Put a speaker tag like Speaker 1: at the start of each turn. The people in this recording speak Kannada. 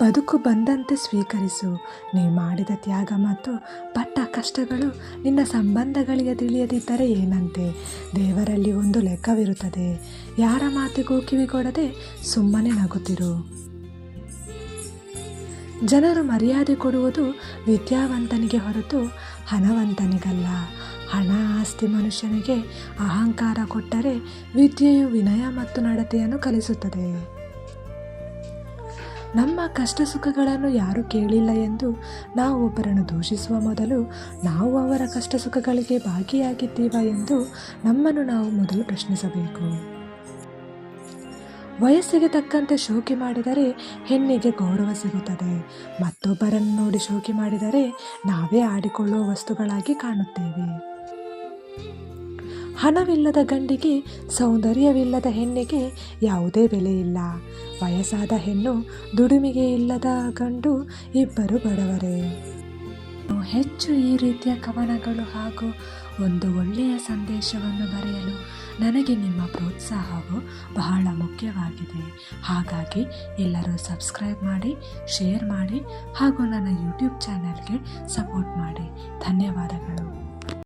Speaker 1: ಬದುಕು ಬಂದಂತೆ ಸ್ವೀಕರಿಸು. ನೀ ಮಾಡಿದ ತ್ಯಾಗ ಮತ್ತು ಪಟ್ಟ ಕಷ್ಟಗಳು ನಿನ್ನ ಸಂಬಂಧಗಳಿಗೆ ತಿಳಿಯದಿದ್ದರೆ ಏನಂತೆ? ದೇವರಲ್ಲಿ ಒಂದು ಲೆಕ್ಕವಿರುತ್ತದೆ. ಯಾರ ಮಾತಿಗೂ ಕಿವಿಗೊಡದೆ ಸುಮ್ಮನೆ ನಗುತ್ತಿರು. ಜನರು ಮರ್ಯಾದೆ ಕೊಡುವುದು ವಿದ್ಯಾವಂತನಿಗೆ ಹೊರತು ಹಣವಂತನಿಗಲ್ಲ. ಹಣ ಆಸ್ತಿ ಮನುಷ್ಯನಿಗೆ ಅಹಂಕಾರ ಕೊಟ್ಟರೆ ವಿದ್ಯೆಯು ವಿನಯ ಮತ್ತು ನಡತೆಯನ್ನು ಕಲಿಸುತ್ತದೆ. ನಮ್ಮ ಕಷ್ಟ ಸುಖಗಳನ್ನು ಯಾರು ಕೇಳಿಲ್ಲ ಎಂದು ನಾವು ಒಬ್ಬರನ್ನು ದೂಷಿಸುವ ಮೊದಲು ನಾವು ಅವರ ಕಷ್ಟ ಸುಖಗಳಿಗೆ ಭಾಗಿಯಾಗಿದ್ದೀವ ಎಂದು ನಮ್ಮನ್ನು ನಾವು ಮೊದಲು ಪ್ರಶ್ನಿಸಬೇಕು. ವಯಸ್ಸಿಗೆ ತಕ್ಕಂತೆ ಶೋಕಿ ಮಾಡಿದರೆ ಹೆಣ್ಣಿಗೆ ಗೌರವ ಸಿಗುತ್ತದೆ. ಮತ್ತೊಬ್ಬರನ್ನು ನೋಡಿ ಶೋಕಿ ಮಾಡಿದರೆ ನಾವೇ ಆಡಿಕೊಳ್ಳುವ ವಸ್ತುಗಳಾಗಿ ಕಾಣುತ್ತೇವೆ. ಹಣವಿಲ್ಲದ ಗಂಡಿಗೆ ಸೌಂದರ್ಯವಿಲ್ಲದ ಹೆಣ್ಣಿಗೆ ಯಾವುದೇ ಬೆಲೆ ಇಲ್ಲ. ವಯಸ್ಸಾದ ಹೆಣ್ಣು ದುಡಿಮೆಗೆ ಇಲ್ಲದ ಗಂಡು ಇಬ್ಬರು ಬಡವರೇ. ಹೆಚ್ಚು ಈ ರೀತಿಯ ಕವನಗಳು ಹಾಗೂ ಒಂದು ಒಳ್ಳೆಯ ಸಂದೇಶವನ್ನು ಬರೆಯಲು ನನಗೆ ನಿಮ್ಮ ಪ್ರೋತ್ಸಾಹವು ಬಹಳ ಮುಖ್ಯವಾಗಿದೆ. ಹಾಗಾಗಿ ಎಲ್ಲರೂ ಸಬ್ಸ್ಕ್ರೈಬ್ ಮಾಡಿ, ಶೇರ್ ಮಾಡಿ ಹಾಗೂ ನನ್ನ ಯೂಟ್ಯೂಬ್ ಚಾನಲ್ಗೆ ಸಪೋರ್ಟ್ ಮಾಡಿ. ಧನ್ಯವಾದಗಳು.